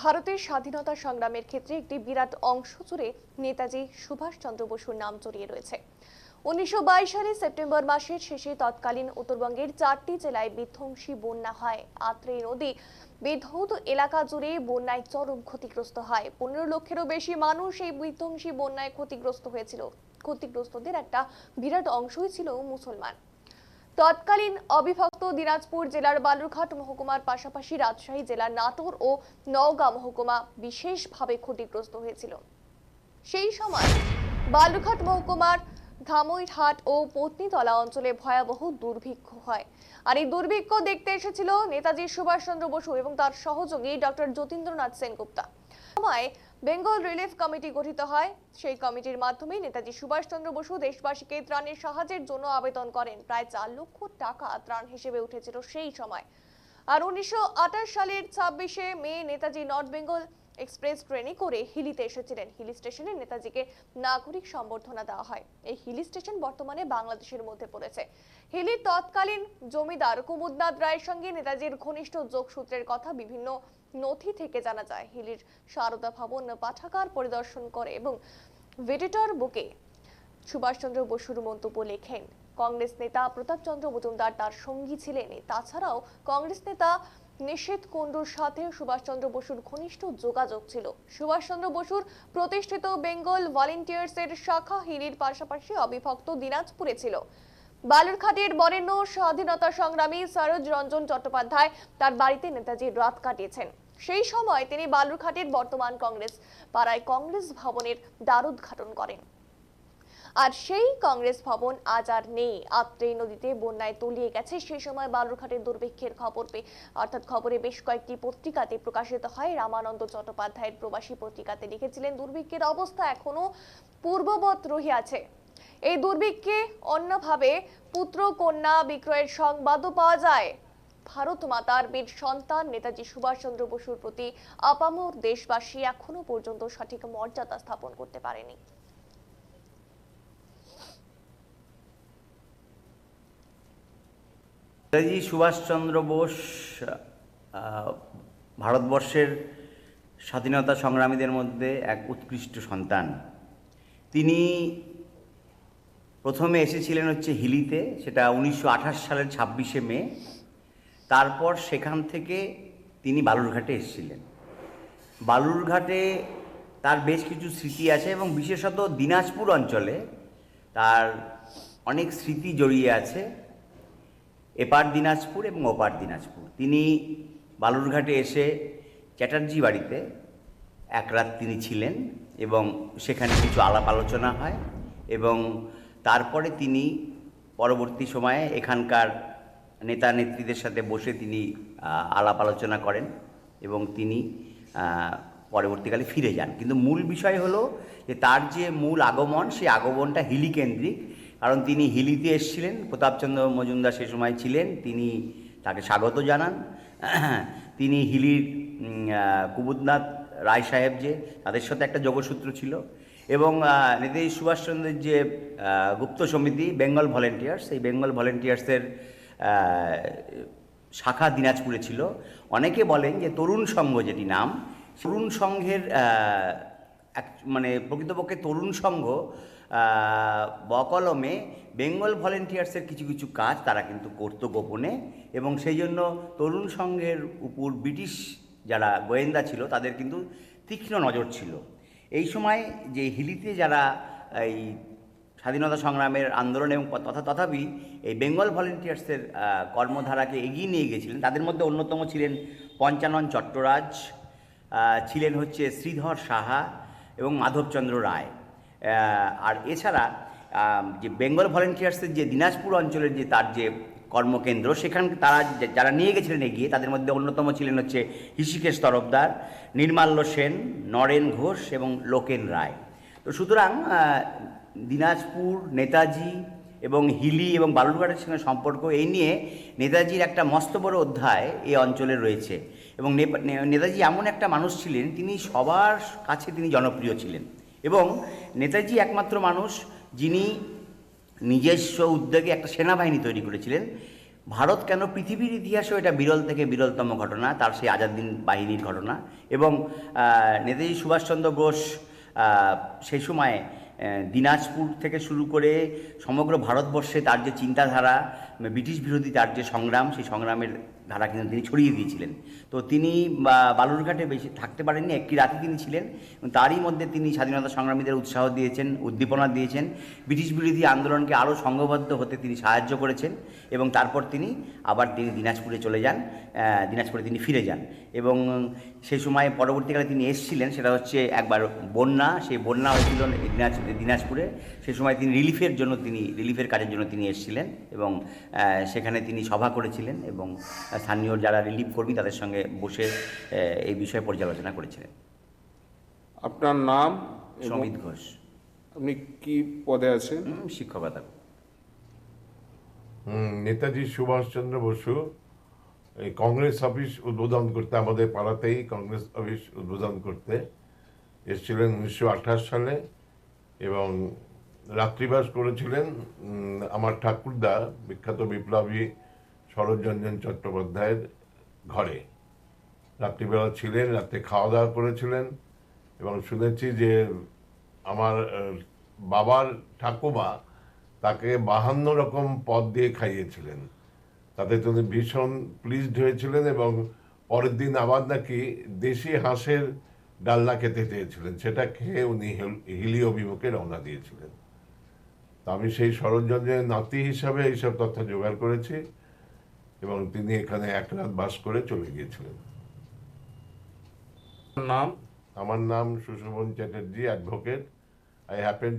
ভারতের স্বাধীনতা সংগ্রামের ক্ষেত্রে একটি বিরাট অংশ জুড়ে নেতাজি সুভাষচন্দ্র বসুর নাম জড়িয়ে রয়েছে। উনিশশো সালে সেপ্টেম্বর মাসের শেষে তৎকালীন উত্তরবঙ্গের চারটি জেলায় বিধ্বংসী বন্যা হয়। আত্রে নদী, বিধৌত এলাকা জুড়ে বন্যায় চরম ক্ষতিগ্রস্ত হয়। পনেরো লক্ষেরও বেশি মানুষ এই বিধ্বংসী বন্যায় ক্ষতিগ্রস্ত হয়েছিল। ক্ষতিগ্রস্তদের একটা বিরাট অংশই ছিল মুসলমান। তৎকালীন অবিভক্ত দিনাজপুর জেলার বালুরঘাট মহকুমার পাশাপাশি রাজশাহী জেলার নাটোর ও নওগাঁ মহকুমা বিশেষভাবে ক্ষতিগ্রস্ত হয়েছিল। সেই সময় বালুরঘাট মহকুমার ধামইরহাট ও পত্নীতলা অঞ্চলে ভয়াবহ দুর্ভিক্ষ হয়। আর এই দুর্ভিক্ষ দেখতে এসেছিল নেতাজি সুভাষচন্দ্র বসু এবং তার সহযোগী ডক্টর যতীন্দ্রনাথ সেনগুপ্তা। সময় বেঙ্গল রিলিফ কমিটি গঠিত হয়। সেই কমিটির মাধ্যমে নেতাজি সুভাষচন্দ্র বসু দেশবাসীকে ত্রাণের সাহায্যের জন্য আবেদন করেন। প্রায় চার লক্ষ টাকা ত্রাণ হিসেবে উঠেছিল সেই সময়। আর উনিশশো সালের ছাব্বিশে May Netaji north Bengal express ট্রেনে করে হিলিতে এসেছিলেন। হিলি স্টেশনে নেতাজিকে নাগরিক সম্বর্ধনা দেওয়া হয়। এই হিলি স্টেশন বর্তমানে বাংলাদেশের মধ্যে পড়েছে। হিলির তৎকালীন জমিদার কুমুদনাথ রায়ের সঙ্গে নেতাজির ঘনিষ্ঠ যোগসূত্রের কথা বিভিন্ন নথি থেকে জানা যায়, হিলির সারদা ভবন পাঠাগার পরিদর্শন করে এবং ভিডিটর বুকে সুভাষচন্দ্র বসুর মন্তব্য লেখেন। কংগ্রেস নেতা প্রতাপচন্দ্র মজুমদার তার সঙ্গী ছিলেন। তাছাড়াও কংগ্রেস নেতা নিষেধ কুণ্ডুর সাথে সুভাষচন্দ্র বসুর ঘনিষ্ঠ যোগাযোগ ছিল। সুভাষচন্দ্র বসুর প্রতিষ্ঠিত বেঙ্গল ভলেন্টিয়ার্স এর শাখা হিলির পাশাপাশি অবিভক্ত দিনাজপুরে ছিল। বালুরঘাটের বরেণ্য স্বাধীনতা সংগ্রামী সরোজ রঞ্জন চট্টোপাধ্যায় তার বাড়িতে নেতাজির রাত কাটিয়েছেন। সেই সময় তিনি বালুরঘাটের বর্তমান কংগ্রেস পাড়ায় কংগ্রেস ভবনের দ্বারোদ্ঘাটন করেন। আর সেই কংগ্রেস ভবন আজ আর নেই। আত্রেই নদীতে বন্যায় তলিয়ে গেছে। সেই সময় বালুরঘাটের দুর্ভিক্ষের খবর পেয়ে, অর্থাৎ খবরে বেশ কয়েকটি পত্রিকাতে প্রকাশিত হয়। রামানন্দ চট্টোপাধ্যায়ের প্রবাসী পত্রিকাতে লিখেছিলেন, দুর্ভিক্ষের অবস্থা এখনও পূর্ববৎ রহিয়াছে। এই দুর্ভিক্ষে অন্যভাবে পুত্র কন্যা বিক্রয়ের সংবাদও পাওয়া যায়। ভারত মাতার বীর সন্তান নেতাজি সুভাষচন্দ্র বসুর প্রতি আপামর দেশবাসী এখনও পর্যন্ত সঠিক মর্যাদা স্থাপন করতে পারেনি। নেতাজি সুভাষচন্দ্র বোস ভারতবর্ষের স্বাধীনতা সংগ্রামীদের মধ্যে এক উৎকৃষ্ট সন্তান। তিনি প্রথমে এসেছিলেন হচ্ছে হিলিতে, সেটা উনিশশো আঠাশ সালের ছাব্বিশে মে। তারপর সেখান থেকে তিনি বালুরঘাটে এসেছিলেন। বালুরঘাটে তার বেশ কিছু স্মৃতি আছে এবং বিশেষত দিনাজপুর অঞ্চলে তার অনেক স্মৃতি জড়িয়ে আছে, এপার দিনাজপুর এবং ওপার দিনাজপুর। তিনি বালুরঘাটে এসে চ্যাটার্জি বাড়িতে এক রাত তিনি ছিলেন এবং সেখানে কিছু আলাপ আলোচনা হয় এবং তারপরে তিনি পরবর্তী সময়ে এখানকার নেতা নেত্রীদের সাথে বসে তিনি আলাপ আলোচনা করেন এবং তিনি পরবর্তীকালে ফিরে যান। কিন্তু মূল বিষয় হলো যে তার যে মূল আগমন, সেই আগমনটা হিলি কেন্দ্রিক। কারণ তিনি হিলিতে এসেছিলেন, প্রতাপচন্দ্র মজুমদার সে সময় ছিলেন, তিনি তাকে স্বাগত জানান। তিনি হিলির কুমুদনাথ রায় সাহেব যে, তাদের সাথে একটা যোগসূত্র ছিল। এবং নেতাজি সুভাষচন্দ্রের যে গুপ্ত সমিতি, বেঙ্গল ভলেন্টিয়ার্স এই বেঙ্গল ভলেন্টিয়ার্সের শাখা দিনাজপুরে ছিল। অনেকে বলেন যে তরুণ সংঘ যেটি নাম, তরুণ সংঘের এক মানে প্রকৃতপক্ষে তরুণ সংঘ বকলমে বেঙ্গল ভলেন্টিয়ার্সের কিছু কিছু কাজ তারা কিন্তু করত গোপনে এবং সেই জন্য তরুণ সংঘের উপর ব্রিটিশ যারা গোয়েন্দা ছিল তাদের কিন্তু তীক্ষ্ণ নজর ছিল। এই সময় যে হিলিতে যারা এই স্বাধীনতা সংগ্রামের আন্দোলন এবং তথা তথাপি এই বেঙ্গল ভলেন্টিয়ার্সের কর্মধারাকে এগিয়ে নিয়ে গেছিলেন, তাদের মধ্যে অন্যতম ছিলেন পঞ্চানন চট্টরাজ ছিলেন হচ্ছে শ্রীধর সাহা এবং মাধবচন্দ্র রায়। আর এছাড়া যে বেঙ্গল ভলেন্টিয়ার্সের যে দিনাজপুর অঞ্চলের যে তার যে কর্মকেন্দ্র, সেখান তারা যারা নিয়ে গেছিলেন এগিয়ে, তাদের মধ্যে অন্যতম ছিলেন হচ্ছে ঋষিকেশ তরফদার, নির্মাল্য সেন, নরেন ঘোষ এবং লোকেন রায়। তো সুতরাং দিনাজপুর, নেতাজি এবং হিলি এবং বালুরঘাটের সঙ্গে সম্পর্ক এই নিয়ে নেতাজির একটা মস্ত বড় অধ্যায় এই অঞ্চলে রয়েছে। এবং নেতাজি এমন একটা মানুষ ছিলেন, তিনি সবার কাছে তিনি জনপ্রিয় ছিলেন। এবং নেতাজি একমাত্র মানুষ যিনি নিজস্ব উদ্যোগে একটা সেনাবাহিনী তৈরি করেছিলেন। ভারত কেন পৃথিবীর ইতিহাসেও এটা বিরল থেকে বিরলতম ঘটনা, তার সেই আজাদিন বাহিনীর ঘটনা এবং নেতাজি সুভাষচন্দ্র বোস সেই সময় দিনাজপুর থেকে শুরু করে সমগ্র ভারতবর্ষে তার যে চিন্তাধারা, ব্রিটিশ বিরোধী তার যে সংগ্রাম, সেই সংগ্রামের ধারা কিন্তু তিনি ছড়িয়ে দিয়েছিলেন। তো তিনি বালুরঘাটে বেশি থাকতে পারেননি, একটি রাতে তিনি ছিলেন। তারই মধ্যে তিনি স্বাধীনতা সংগ্রামীদের উৎসাহ দিয়েছেন, উদ্দীপনা দিয়েছেন। ব্রিটিশ বিরোধী আন্দোলনকে আরও সংঘবদ্ধ হতে তিনি সাহায্য করেছেন এবং তারপর তিনি আবার তিনি দিনাজপুরে চলে যান দিনাজপুরে তিনি ফিরে যান। এবং সেই সময় পরবর্তীকালে তিনি এসেছিলেন, সেটা হচ্ছে একবার বন্যা, সেই বন্যা হয়েছিল দিনাজপুরে। সেই সময় তিনি রিলিফের জন্য তিনি, রিলিফের কাজের জন্য তিনি এসেছিলেন এবং সেখানে তিনি সভা করেছিলেন এবং স্থানীয় যারা রিলিফ কর্মী তাদের সঙ্গে বসে এই বিষয়ে পর্যালোচনা করেছিলেন। আপনার নাম সমিত ঘোষ। আপনি কি পদে আছেন? শিক্ষকতা। নেতাজি সুভাষচন্দ্র বসু এই কংগ্রেস অফিস উদ্বোধন করতে আমাদের পাড়াতেই কংগ্রেস অফিস উদ্বোধন করতে এসেছিলেন উনিশশো আঠাশ সালে এবং রাত্রিবাস করেছিলেন আমার ঠাকুরদা বিখ্যাত বিপ্লবী শরৎরঞ্জন চট্টোপাধ্যায়ের ঘরে। রাত্রিবেলা ছিলেন রাত্রে খাওয়া দাওয়া করেছিলেন এবং শুনেছি যে আমার বাবার ঠাকুমা তাকে বাহান্ন রকম পদ দিয়ে খাইয়েছিলেন। তাতে তিনি ভীষণ প্লিজড হয়েছিলেন এবং পরের দিন আবার নাকি দেশি হাঁসের ডালনা খেতে চেয়েছিলেন। সেটা খেয়ে উনি হিলি অভিমুখে রওনা দিয়েছিলেন। তা আমি সেই শরৎচন্দ্রের নাতি হিসাবে এইসব তথ্য জোগাড় করেছি। এবং তিনি এখানে এক রাত বাস করে চলে গিয়েছিলেন। নাম? আমার নাম Sushobhan Chatterjee advocate I happen